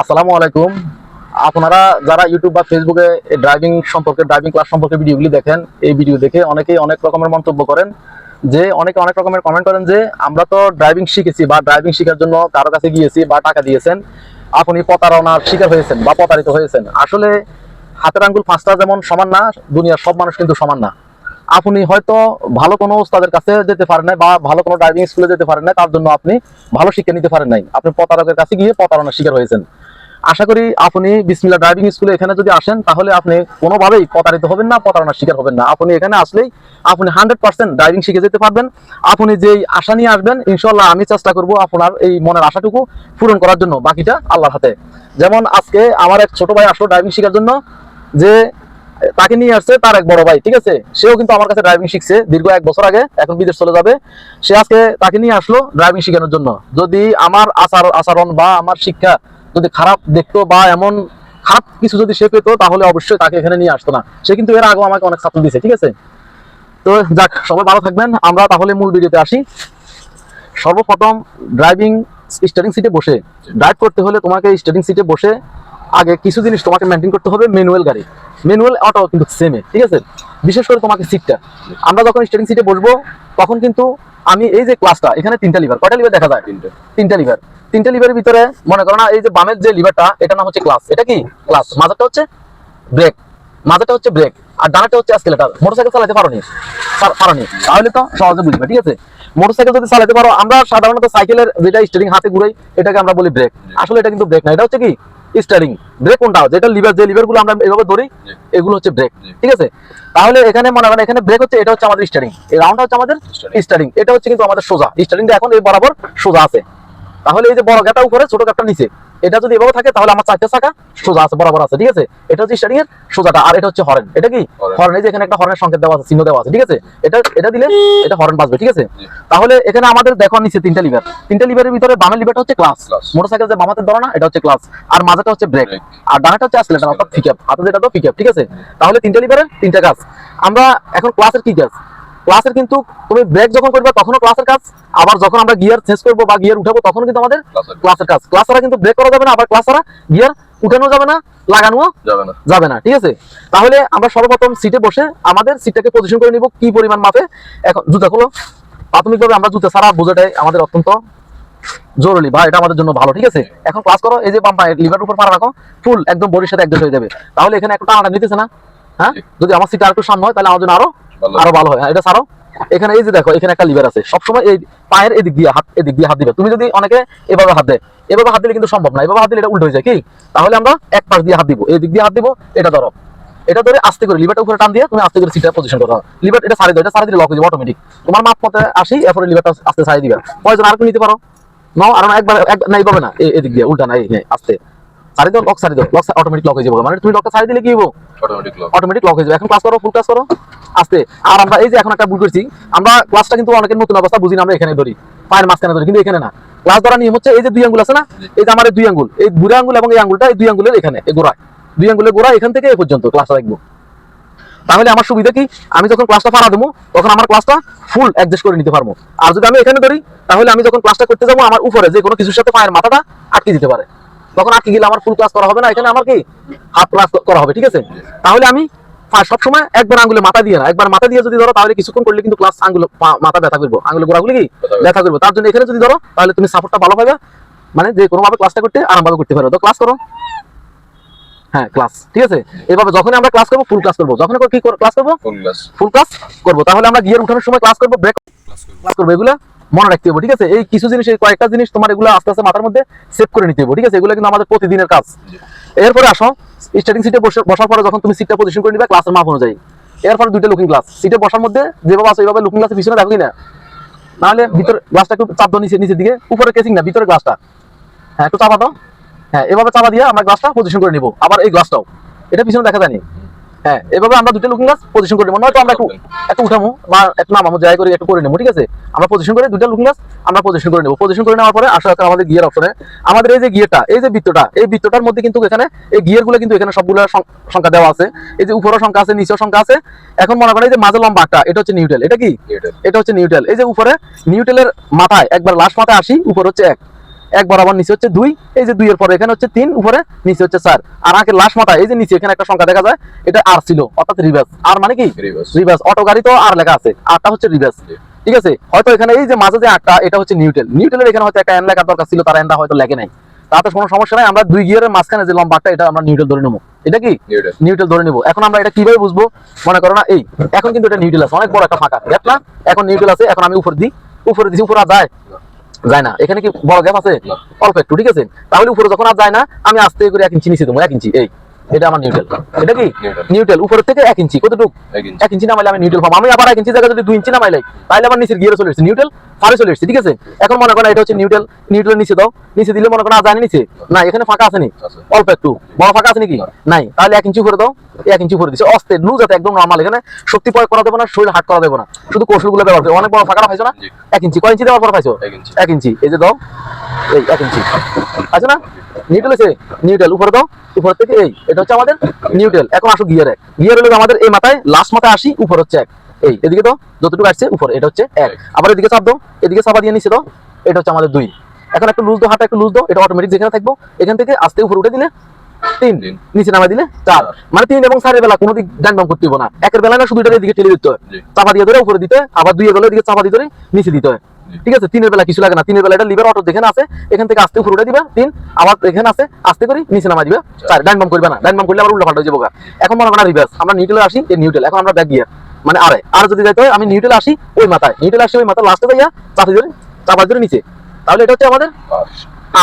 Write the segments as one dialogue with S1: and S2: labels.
S1: আসসালামু আলাইকুম। আপনারা যারা ইউটিউব বা ফেসবুকে ড্রাইভিং সম্পর্কে ড্রাইভিং ক্লাস সম্পর্কে ভিডিওগুলি দেখেন, এই ভিডিও দেখে অনেকেই অনেক রকমের মন্তব্য করেন যে, অনেকে অনেক রকমের কমেন্ট করেন যে, আমরা তো ড্রাইভিং শিখেছি বা ড্রাইভিং শেখার জন্য কারও কাছে গিয়েছি বা টাকা দিয়েছেন। আপনি প্রতারণার শিকার হয়েছেন বা প্রতারিত হয়েছেন। আসলে হাতের আঙ্গুল পাঁচটা যেমন সমান না, দুনিয়ার সব মানুষ কিন্তু সমান না। আপনি হয়তো ভালো কোনো ওস্তাদের কাছে যেতে পারেন নাই বা ভালো কোনো ড্রাইভিং স্কুলে যেতে পারেন নাই, তার জন্য আপনি ভালো শিক্ষা নিতে পারেন নাই। আপনি প্রতারকের কাছে গিয়ে প্রতারণার শিকার হয়েছেন। আশা করি আপনি বিসমিল্লা ড্রাইভিং স্কুলে এখানে যদি আসেন, তাহলে আপনি কোনোভাবেই প্রতারিত হবেন না, প্রতারণার শিকার হবেন না। আপনি এখানে আসলেই আপনি হান্ড্রেড পার্সেন্ট ড্রাইভিং শিখে যেতে পারবেন। আপনি যেই আশা নিয়ে আসবেন ইনশাল্লাহ আমি চেষ্টা করব আপনার এই মনের আশাটুকু পূরণ করার জন্য, বাকিটা আল্লাহর হাতে। যেমন আজকে আমার এক ছোট ভাই আসলো ড্রাইভিং শেখার জন্য, যে তাকে নিয়ে আসছে তার এক বড় ভাই, ঠিক আছে? সেও কিন্তু আমার কাছে ড্রাইভিং শিখছে দীর্ঘ এক বছর আগে, এখন বিদেশ চলে যাবে। সে আজকে তাকে নিয়ে আসলো ড্রাইভিং শেখানোর জন্য। যদি আমার আচার আচরণ বা আমার শিক্ষা যদি খারাপ দেখতো বা এমন খারাপ কিছু যদি সে পেতো, তাহলে অবশ্যই তাকে এখানে নিয়ে আসতো না। সে কিন্তু এর আগেও আমাকে অনেক ছাত্র দিয়েছে, ঠিক আছে? তো যাক, সবাই ভালো থাকবেন। আমরা তাহলে মূল ভিডিওতে আসি। সর্বপ্রথম ড্রাইভিং স্টারিং সিটে বসে। ড্রাইভ করতে হলে তোমাকে স্টারিং সিটে বসে আগে কিছু জিনিস তোমাকে মেনটেন করতে হবে ম্যানুয়াল গাড়ি। ম্যানুয়াল অটো কিন্তু সেমে ঠিক আছে? বিশেষ করে তোমাকে সিটটা আমরা যখন স্টারিং সিটে বসবো, তখন কিন্তু আমি এই যে ক্লাসটা এখানে তিনটা লিভার কয়টা লিভার দেখা যায়?
S2: তিনটে।
S1: তিনটা লিভার তিনটা লিভারের ভিতরে মনে করো না এই যে বামের যে লিভারটা এটা নাম হচ্ছে ক্লাস এটা কি? ক্লাস মাঝারটা হচ্ছে ব্রেক মাঝারটা হচ্ছে ব্রেক আর ডানাটা হচ্ছে অ্যাসকেলেটার মোটরসাইকেল চালাতে পারো নি পারো নি তাহলে তো সহজে বুঝবে ঠিক আছে? মোটরসাইকেল যদি চালাতে পারো আমরা সাধারণত সাইকেলের যেটা স্টিয়ারিং হাতে ঘুরাই এটাকে আমরা বলি ব্রেক আসলে এটা কিন্তু ব্রেক না। এটা হচ্ছে কি? স্টিয়ারিং ব্রেক কোনটা? যেটা লিভার যে লিভারগুলো আমরা এভাবে ধরি এগুলো হচ্ছে ব্রেক ঠিক আছে? তাহলে এখানে মনে করেন এখানে ব্রেক হচ্ছে এটা হচ্ছে আমাদের স্টারিং এই রাউন্ডটা হচ্ছে আমাদের স্টারিং এটা হচ্ছে কিন্তু আমাদের সোজা স্টারিংটা এখন এই বরাবর সোজা আছে। তাহলে এই যে বড় গ্যাপটা উপরে ছোট গ্যাপটা নিচে। এটা যদি এভাবে থাকে তাহলে আমার চারটে চাকা সোজা আছে বরাবর আছে ঠিক আছে? এটা হচ্ছে স্টারিং এর সোজাটা আর এটা হচ্ছে হরেন। এটা কি? হরেন। এই যে এখানে একটা হরেনের সংকেত দেওয়া আছে চিহ্ন দেওয়া আছে ঠিক আছে? এটা এটা দিলে এটা হরেন বাজবে ঠিক আছে? তাহলে এখানে আমাদের দেখো নিচে তিনটা লিভার তিনটা লিভারের ভিতরে বামের লিভারটা হচ্ছে ক্লাস। মোটরসাইকেল যে বামাতে ধরো না এটা হচ্ছে ক্লাস আর মাঝেটা হচ্ছে ব্রেক আর ডানাটা হচ্ছে অ্যাক্সিলারেটর অর্থাৎ পিকআপ হাতে যেটা তো পিকআপ ঠিক আছে? তাহলে তিনটা লিভারের তিনটা কাজ আমরা এখন ক্লাসের কি কাজ ক্লাসের কিন্তু তুমি ব্রেক যখন করবে তখনও ক্লাসের কাজ। আবার যখন আমরা গিয়ার চেঞ্জ করব বা গিয়ার উঠাবো তখন কিন্তু আমাদের
S2: ক্লাসের
S1: কাজ। ক্লাস ছাড়া কিন্তু ব্রেক করা যাবে না আবার ক্লাস ছাড়া গিয়ার উঠানো যাবে না লাগানো
S2: যাবে না।
S1: যাবে না ঠিক আছে? তাহলে আমরা সর্বপ্রথম সিটে বসে আমাদের সিটটাকে পজিশন করে নিব কি পরিমাণ মাপে? এখন জুতা খুলো। প্রাথমিকভাবে আমরা জুতা ছাড়া বোঝাটাই আমাদের অত্যন্ত জরুরি। বা এটা আমাদের জন্য ভালো ঠিক আছে? এখন ক্লাস করো এই যে বাম পায়ে লিভার উপর পাড়া রাখো ফুল একদম বডির সাথে একদম হয়ে যাবে। তাহলে এখানে একটা টানাটা নিতেছে না। হ্যাঁ? যদি আমার সিট আর একটু সামনে হয় তাহলে আমার জন্য
S2: আরও
S1: আরও ভালো হয়। হ্যাঁ, এটা ছাড়ো। এখানে এই যে দেখো এখানে একটা লিভার আছে। সবসময় এই পায়ের এদিক দিয়ে হাত এদিক দিয়ে হাত দিবে। তুমি যদি অনেকে এভাবে হাত দেয় এভাবে হাত দিলে কিন্তু সম্ভব না। এভাবে হাত দিলে এটা উল্টো হয়ে যায় কি? তাহলে আমরা এক পাশ দিয়ে হাত দিব। এই দিক দিয়ে হাত দিব এটা ধরো। এটা ধরে আস্তে করে লিভারটা উপরে টান দিয়ে তুমি আস্তে করে সিটটা পজিশন করো। লিভার এটা সারি দাও। এটা সারি দিলে লক হয়ে যাবে অটোমেটিক তোমার মাপ মতে আসি এরপরে লিভারটা আস্তে সারি দিবা। প্রয়োজন আর নিতে পারো? নাও আর না একবার এক না এইভাবে না। এই- এদিক দিয়ে উল্টা না এই আস্তে। সারি দাও লক সারি দাও। লক অটোমেটিক লক হয়ে যাবে। মানে তুমি লকটা সারি দিলে কি হব
S2: অটোমেটিক লক
S1: অটোমেটিক লক হয়ে যাবে। এখন ক্লাস করো ফুল ক্লাস করো। আস্তে। আর আমরা এই যে এখন একটা ভুল করছি আমরা ক্লাসটা কিন্তু অনেকের নতুন অবস্থা বুঝি না আমরা এখানে ধরি। পায়ের মাঝখানে ধরি কিন্তু এখানে না। ক্লাস ধরা নিয়ম হচ্ছে এই যে দুই আঙ্গুল আছে না এই যে আমার দুই আঙ্গুল এই বুড়া আঙ্গুল এবং এই আঙ্গুলটা এই দুই আঙ্গুলের এখানে এই গোড়ায়। দুই আঙ্গুলের গোড়া এখান থেকে এই পর্যন্ত ক্লাসটা রাখব তাহলে আমার সুবিধা কি? আমি যখন ক্লাসটা ফাড়া দেবো তখন আমার ক্লাসটা ফুল অ্যাডজাস্ট করে নিতে পারব। আর যদি আমি এখানে ধরি তাহলে আমি যখন ক্লাসটা করতে যাব আমার উপরে যে কোনো কিছুর সাথে পায়ের মাথাটা আটকে দিতে পারে। তখন আটকে গেলে আমার ফুল ক্লাস করা হবে না এখানে আমার কি? হাফ ক্লাস করা হবে ঠিক আছে? তাহলে আমি সবসময় একবার আঙ্গুলে মাথা দিয়ে না একবার মাথা দিয়ে যদি ধরো তাহলে কিছুক্ষণ করলে কিন্তু ক্লাস আঙ্গুল মাথা ব্যথা করব। আঙ্গুলে গোড়াগুলি কি?
S2: ব্যথা করব।
S1: তার জন্য এখানে যদি ধরো তাহলে তুমি সাপোর্টটা ভালো পাবে মানে যে কোনো ভাবে ক্লাসটা করতে আরামভাবে করতে পারো। তো ক্লাস করো। হ্যাঁ ক্লাস ঠিক আছে? এভাবে যখন আমরা ক্লাস করব ফুল ক্লাস করব। যখন কি ক্লাস করব?
S2: ফুল
S1: ক্লাস করব। তাহলে আমরা গিয়ার উঠানোর সময় ক্লাস করব ব্রেক
S2: ক্লাস করব।
S1: এগুলো মনে রাখতে হবে ঠিক আছে? এই কিছু জিনিস এই কয়েকটা জিনিস তোমার এগুলো আস্তে আস্তে মাথার মধ্যে সেভ করে নিতে হবে ঠিক আছে? এগুলো কিন্তু আমাদের প্রতিদিনের কাজ। এরপরে আসো স্টার্টিং সিটে বসার পরে যখন তুমি সিটটা পজিশন করে নিবে ক্লাসের মাপ অনুযায়ী। এরপরে দুইটা লুকিং গ্লাস সিটে বসার মধ্যে যেভাবে আছে এইভাবে লুকিং গ্লাসের পিছনে দেখো না। নাহলে ভিতরে গ্লাসটা একটু চাপ দাও নিচে নিচের দিকে। উপরে কেসিং না ভিতরে গ্লাসটা হ্যাঁ একটু চাপা দাও। হ্যাঁ এভাবে চাপা দিয়ে আমরা গ্লাসটা পজিশন করে নিব। আবার এই গ্লাসটাও এটা পিছনে দেখা যায়নি। হ্যাঁ এভাবে আমরা দুটো লুকিং গ্লাস পজিশন করে নেব। নয়তো আমরা একটু একটু উঠামো বা একটু নামামো যাই করে একটু করে নেব ঠিক আছে? আমরা পজিশন করে দুটো লুকিং গ্লাস আমরা পজিশন করে নেব। পজিশন করে নেওয়ার পরে আসা আমাদের গিয়ার অপশনে আমাদের এই যে গিয়ারটা এই যে বৃত্তটা এই বৃত্তটার মধ্যে কিন্তু এখানে এই গিয়ারগুলো কিন্তু এখানে সবগুলো সংখ্যা দেওয়া আছে। এই যে উপরেও সংখ্যা আছে নিচেও সংখ্যা আছে। এখন মনে করেন এই যে মাঝে লম্বা একটা এটা হচ্ছে নিউট্রাল এটা কি?
S2: এটা
S1: এটা হচ্ছে নিউট্রাল এই যে উপরে নিউট্রালের মাথায় একবার লাস্ট মাথায় আসি উপর হচ্ছে এক। এক বরাবর নিচে হচ্ছে দুই এই যে দুইয়ের পরে এখানে হচ্ছে তিন উপরে নিচে হচ্ছে চার। আর আঁকের লাস্ট মাথা এই যে নিচে এখানে একটা সংখ্যা দেখা যায় এটা আর ছিল অর্থাৎ রিভার্স আর মানে কি? রিভার্স অটো গাড়ি তো আর লেখা আছে আরটা হচ্ছে রিভার্স ঠিক আছে? হয়তো এখানে এই যে মাঝে যে আটটা এটা হচ্ছে নিউটেল নিউটেলের এখানে হয়তো একটা এন লেখার দরকার ছিল তার এনটা হয়তো লেখে নাই। তাতে কোনো সমস্যা নাই আমরা দুই গিয়ারের মাঝখানে যে লম্বাটা এটা আমরা নিউটেল ধরে নেব। এটা কি। নিউটেল ধরে নেব। এখন আমরা এটা কীভাবে বুঝব? মনে করো না এই এখন কিন্তু এটা নিউটেল আছে অনেক বড় একটা ফাঁকা। না এখন নিউটেল আছে এখন আমি উপর দিই। উপরে দিছি উপরে যায়। যায় না। এখানে কি বড় গ্যাপ আছে। অল্প একটু ঠিক আছে? তাহলে উপরে যখন আর যায় না আমি আস্তে করে এক ইঞ্চি নিচে দেবো এক ইঞ্চি এই। এটা আমার নিউটেল এটা কি? উপরের থেকে এক ইঞ্চি। কতটুকু?
S2: এক ইঞ্চি।
S1: নামাইলে আমি নিউট্রাল পাবো আমি আবার এক ইঞ্চি জায়গায় যদি দুই ইঞ্চি নামাইলাই তাহলে আমার নিচের গিয়ে চলে এসেছে। নিউট্রাল ফারে চলে এসেছে ঠিক আছে? এখন মনে করেন এটা হচ্ছে নিউট্রাল নিউট্রাল নিচে দাও। নিচে দিলে মনে করেন আর জানি নিচে। না এখানে ফাঁকা আছে নি? অল্প একটু। বড় ফাঁকা আছে নাকি? নাই। তাহলে এক ইঞ্চি করে দাও। এক ইঞ্চি করে দিচ্ছে অস্তে আছে একদম নর্মাল এখানে শক্তি প্রয়োগ করা দেবো না শরীর হাট করা দেবো না। শুধু কৌশলগুলো ব্যবহার করবে অনেক বড় ফাঁকা পাইছো না? এক ইঞ্চি। কয় ইঞ্চি দেওয়ার পর পাইছো?
S2: এক ইঞ্চি।
S1: এই যে দাও। এই এক ইঞ্চি। আছে না? নিউট্রাল আছে নিউট্রাল উপরে দাও। উপর থেকে এই। এটা হচ্ছে আমাদের নিউট্রাল এখন আসো গিয়ারে গিয়ার হলো আমাদের এই মাথায় লাস্ট মাথায় আসি, উপর হচ্ছে এক। এই, এদিকে তো যতটুকু আসছে উপর, এটা হচ্ছে এক। আবার এদিকে চাপ দো এদিকে চাপা দিয়ে নিচ্ছে তো এটা হচ্ছে আমাদের দুই। এখন একটু লুজ দো হাতে একটু লুজ দো এটা অটোমেটিক যেখানে থাকব, এখান থেকে আস্তে উপর উঠে দিলে তিন। নিচে নামাই দিলে চার। মানে তিন এবং চারের বেলা কোনো দিক ডান বাম করতে না। একের বেলা না শুধু এটার দিকে ঠেলে দিতে হয়। চাপা দিয়ে ধরে উপরে দিতে আবার দুইয়ের বেলা এদিকে চাপা দিয়ে ধরে নিচে দিতে হয়। ঠিক আছে? তিনের বেলা কিছু লাগে না। তিনের বেলা এটা লিভার অটো যেখানে আছে এখান থেকে আস্তে উপরে দিবা তিন। আবার এখানে আছে আস্তে করে নিচে নামা দিবে। চার। ডান বাম করবে না। ডান বাম করলে আবার উল্টা পাল্টা হয়ে যাব এখন মনে করা রিভার্স আমরা নিউট্রালে আসি এই নিউট্রাল এখন আমরা ব্যাক গিয়ার মানে আরে আর যদি যাইতে হয় আমি নিউট্রালে আসি ওই মাথায়। নিউট্রালে আসি ওই মাথা লাস্টে যাইয়া চাপা ধরে চাপা ধরে নিচে। তাহলে এটা হচ্ছে আমাদের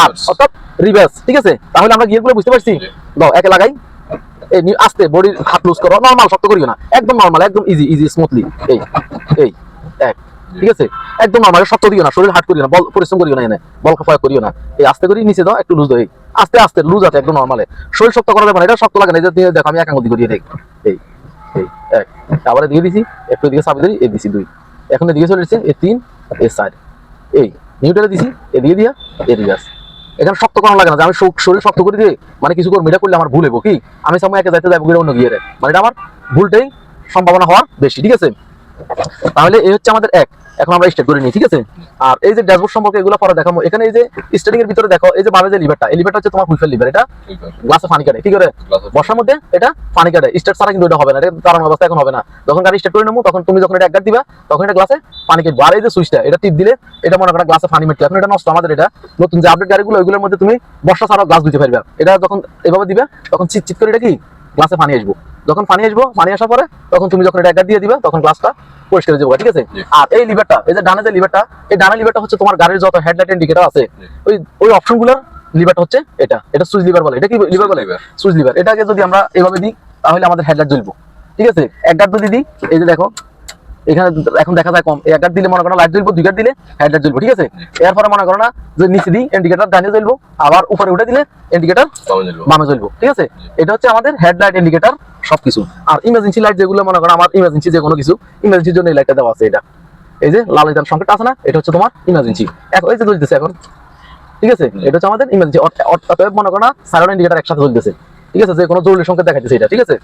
S2: আর
S1: অর্থাৎ রিভার্স ঠিক আছে? তাহলে আমরা গিয়ারগুলো বুঝতে পারছি? দাও একে লাগাই। এই আস্তে বডির হাত লুজ করো। নরমাল শক্ত করিও না। একদম নরমাল একদম ইজি ইজি স্মুথলি এই এই এক ঠিক আছে? একদম নরমাল শক্ত দিও না শরীর হাট করিও না বল পরিশ্রম করিও না এনে বল প্রয়োগ করিও না। এই আস্তে করি নিচে দাও একটু লুজ দাও এই আস্তে আস্তে লুজ আছে একদম নরমালে শরীর শক্ত করা যাবে না এটা শক্ত লাগে না এই দেখো আমি এক আঙুল করিয়ে দেখ এই এই এক আবার দিয়ে দিছি একটু এদিকে চাপি ধরি এই দিছি দুই। এখন এদিকে চলে এসেছে এই তিন এ সাইড এই নিউট্রালে দিছি এদিকে দিয়া এই রিভার্স এখানে শক্ত করা লাগে না, যে আমি শরীর শক্ত করে দিয়ে মানে কিছু করে মিটা করলে আমার ভুল হব কি? আমি সময় একে যাইতে যাব অন্য গিয়ে মানে এটা আমার ভুলটাই সম্ভাবনা হওয়ার বেশি, ঠিক আছে? তাহলে এই হচ্ছে আমাদের এক। এখন আমরা স্টার্ট করে নিই ঠিক আছে? আর এই যে ড্যাশবোর্ড সম্পর্কে এগুলো পরে দেখাবো। এখানে এই যে স্টার্টিং এর ভিতরে দেখো এই যে বামে যে লিভারটা এই লিভারটা হচ্ছে তোমার হুইফেল লিভার এটা গ্লাসে পানি কাটে কি করে
S2: Glass-এ
S1: বর্ষার মধ্যে এটা পানি কাটে স্টার্ট ছাড়া কিন্তু এটা হবে না এটা কারণ অবস্থা এখন হবে না। যখন গাড়ি স্টার্ট করে নেব তখন তুমি যখন এটা একগার দিবা তখন এটা গ্লাসে পানি কাটবে আর এই যে সুইচটা এটা টিপ দিলে এটা মনে করো গ্লাসে পানি মেটবে এখন এটা নষ্ট আমাদের এটা। নতুন যে আপডেট গাড়িগুলো ওইগুলোর মধ্যে তুমি বর্ষা ছাড়াও গ্লাস দিতে পারবে এটা যখন এভাবে দিবে তখন চিট চিট করে এটা কি? গ্লাসে পানি আসব। যখন পানি আসব পানি আসার পরে তখন তুমি যখন এটা দিয়ে দিবে তখন গ্লাসটা পরিষ্কার হয়ে যাবে ঠিক আছে? আর এই লিভারটা এই যে ডানে যে লিভারটা এই ডানে লিভারটা হচ্ছে তোমার গাড়ির যত হেডলাইট ইন্ডিকেটর আছে। ওই ওই অপশনগুলোর লিভারটা হচ্ছে এটা। এটা সুইচ লিভার বলে। এটা কি লিভার বলে? সুইচ লিভার এটাকে যদি আমরা এভাবে দিই তাহলে আমাদের হেডলাইট জ্বলবো। ঠিক আছে? এক গাড় যদি দিই এই যে দেখো এখানে এখন দেখা যায় কম। এক দিলে মনে করো লাইট জ্বলবো দুই গাঁট দিলে হেডলাইট জ্বলবো ঠিক আছে? এরপরে মনে করো না যে নিচে দিই ইন্ডিকেটর ডানে জ্বলবো আবার উপরে উঠে দিলে ইন্ডিকেটর
S2: বামে জ্বলবো।
S1: ঠিক আছে? এটা হচ্ছে আমাদের হেডলাইট ইন্ডিকেটর সবকিছু। আর ইমার্জেন্সি লাইট যেগুলো মনে করো আমার ইমার্জেন্সি যে কোনো কিছু ইমার্জেন্সির জন্য এই লাইটটা দেওয়া আছে এটা। এই যে লাল ইতার সংকেতটা আছে না এটা হচ্ছে তোমার ইমার্জেন্সি এখন এই যে জ্বলতেছে এখন ঠিক আছে? এটা হচ্ছে আমাদের ইমার্জেন্সি অতএব মনে করো না সাইরেন ইন্ডিকেটার একসাথে জ্বলতেছে ঠিক আছে? যে কোনো জরুরি সংকেত দেখাচ্ছে এটা ঠিক আছে?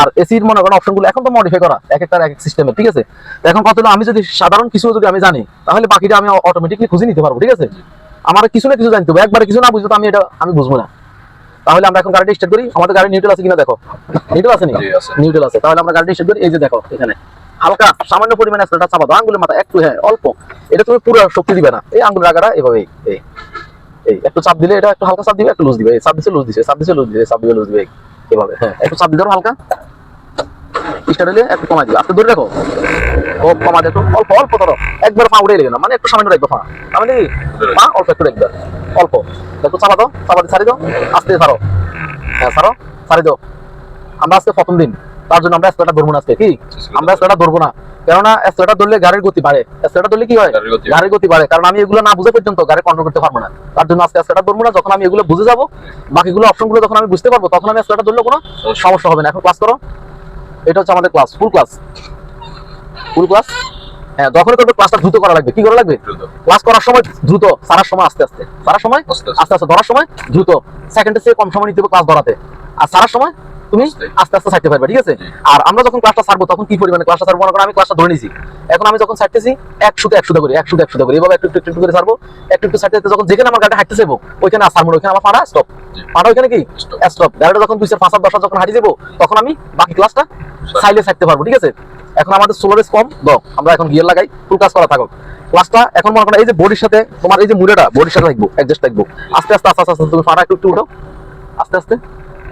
S1: আর এসির মনে করো অপশনগুলো এখন তো মডিফাই করা এক একটার এক এক সিস্টেমে ঠিক আছে? এখন কত আমি যদি সাধারণ কিছু যদি আমি জানি তাহলে বাকিটা আমি অটোমেটিকলি খুঁজে নিতে পারব ঠিক আছে? আমার কিছু না কিছু জানতে হবে একবারে কিছু না বুঝতে আমি এটা আমি বুঝব না। তাহলে আমরা এখন গাড়িটা স্টার্ট করি আমাদের গাড়ি নিউট্রাল আছে কিনা দেখো। নিউট্রাল আছে নি?
S2: আছে।
S1: নিউট্রাল আছে তাহলে আমরা গাড়িটা স্টার্ট করি এই যে দেখো এখানে। হালকা সামান্য পরিমাণে অ্যাক্সেলেটার চাপা দাও আঙ্গুলের মাথা একটু হ্যাঁ অল্প। এটা তুমি পুরো শক্তি দিবে না। এই আঙ্গুলের আগাটা এভাবে এই একটু চাপ দিলে এটা একটু হালকা চাপ দিবে একটু লুজ দিবে চাপ দিছে লুজ দিছে চাপ দিছে লুজ দিবে চাপ দিবে লুজ দিবে এভাবে হ্যাঁ। একটু চাপ ধরো হালকা। হলে একটু কমাই দিবে। আস্তে ধরে রাখো। ও, কমা দেখো অল্প অল্প ধরো। একবার পা উঠে না মানে একটু সামান্য পা। মানে পা অল্প একটু রাখবে। অল্প। একটু চাপা দাও। চাপা দিয়ে ছাড়ি দাও। আস্তে ছাড়ো। হ্যাঁ ছাড়ো। ছাড়ি দাও। আমরা আজকে প্রথম দিন। তার জন্য আমরা এসকেলেটার ধরবো না আজকে, কি? আমরা এসকেলেটার ধরবো না। কেননা এসকেলেটার ধরলে গাড়ির গতি বাড়ে। এসকেলেটার ধরলে কি হয়?
S2: গাড়ির গতি
S1: বাড়ে। কারণ আমি এগুলো না বুঝে পর্যন্ত গাড়ি কন্ট্রোল করতে পারব না। তার জন্য আজকে এসকেলেটার ধরবো না যখন আমি এগুলো বুঝে যাব বাকিগুলো অপশনগুলো যখন আমি বুঝতে পারব তখন আমি এসকেলেটার ধরলে কোনো সমস্যা হবে না। এখন ক্লাস করো। এটা হচ্ছে আমাদের class full class full class হ্যাঁ যখন করবে ক্লাসটা দ্রুত করা লাগবে। কি করা লাগবে? ক্লাস করার সময় দ্রুত সারার সময় আস্তে আস্তে। সারার সময়
S2: আস্তে আস্তে।
S1: আস্তে আস্তে ধরার সময় দ্রুত। সেকেন্ডের চেয়ে কম সময় নিতে হবে ক্লাস ধরাতে। আর সারার সময় তুমি
S2: আস্তে।
S1: আস্তে ছাড়তে পারবে ঠিক আছে? আর আমরা যখন ক্লাসটা ছাড়বো তখন কি পরিমাণে ক্লাসটা ছাড়বো? মনে করো আমি ক্লাসটা ধরে নিয়েছি। এখন আমি যখন ছাড়তেছি একশোতে একশোতে করে একশোতে একশোতে করে। এভাবে একটু একটু একটু করে ছাড়বো একটু একটু ছাড়তে যখন যেখানে আমার গাড়িটা হাঁটতে যাব ওইখানে আর ছাড়বো ওইখানে আমার পাড়া স্টপ। পাড়া ওইখানে কি? স্টপ গাড়িটা যখন দুই চার পাঁচ সাত দশ যখন হাঁটিয়ে যাব তখন আমি বাকি ক্লাসটা সাইলে ছাড়তে পারব ঠিক আছে? এখন আমাদের সোলারেজ কম দাও আমরা এখন গিয়ার লাগাই ফুল কাজ করা থাকো ক্লাসটা এখন মনে করো এই যে বডির সাথে তোমার এই যে মুড়েটা বডির সাথে থাকব অ্যাডজাস্ট থাকব। আস্তে আস্তে আস্তে আস্তে আস্তে তুমি পাড়া একটু একটু উঠো আস্তে আস্তে।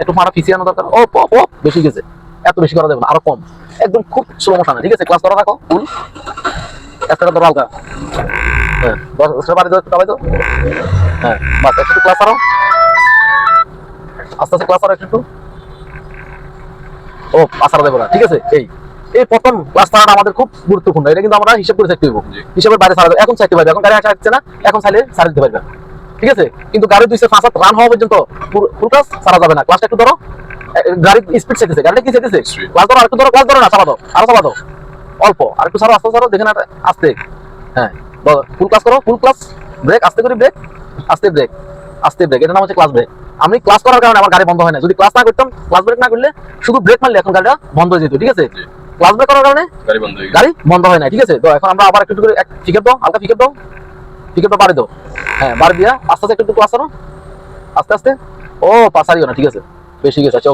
S1: একটু পিছিয়ে আনো দরকার। ও ও ও বেশি গেছে। এত বেশি করা যাবে না, আরও কম। একদম খুব স্লো মোশন ঠিক আছে? ক্লাস করা থাকো ফুল একটা ধরো হালকা। হ্যাঁ দশটা বাড়ি দাও হ্যাঁ বাস, একটু ক্লাস আরও আস্তে আস্তে ক্লাস আরও একটু ও, আসার দেবো না, ঠিক আছে? এই এই প্রথম ক্লাস আমাদের খুব গুরুত্বপূর্ণ। এটা কিন্তু আমরা হিসাব করে থাকতে হইব। হিসাবের বাইরে ছাড়া। এখন চাইতে পারবে এখন গাড়ি আসা হচ্ছে না, এখন চাইলে ছাড়া দিতে পারবে। ঠিক আছে? কিন্তু গাড়ি দুইশো পাঁচ রান হওয়া পর্যন্ত ফুল ক্লাস ছাড়া যাবে না। ক্লাসটা একটু ধরো। গাড়ি স্পিড চেতেছে। গাড়িটা কি
S2: Speed.
S1: ক্লাস ধরো আরেকটু ধরো ক্লাস ধরো না চালা দাও। আরও চালা দাও। অল্প। আর একটু ছাড়ো আস্তে ছাড়ো দেখে না আস্তে। হ্যাঁ। ফুল ক্লাস করো ফুল ক্লাস ব্রেক আস্তে করে ব্রেক আস্তে ব্রেক আস্তে ব্রেক এটা নাম হচ্ছে ক্লাস ব্রেক আমি ক্লাস করার কারণে আমার গাড়ি বন্ধ হয় না। যদি ক্লাস না করতাম ক্লাস ব্রেক না করলে শুধু ব্রেক মারলে এখন গাড়িটা বন্ধ হয়ে যেত ঠিক আছে? ক্লাস ব্রেক করার কারণে
S2: গাড়ি বন্ধ হয়ে
S1: গাড়ি বন্ধ হয় না ঠিক আছে? তো এখন আমরা আবার একটু একটু করে ফিকেট দাও হালকা ফিকেট দাও। দাও বাড়ি দাও হ্যাঁ বাড়ি দিয়া আস্তে আস্তে একটু একটু ক্লাস আস্তে আস্তে। ও পাশারিও না, ঠিক আছে। বেশি গেছে আচ্ছা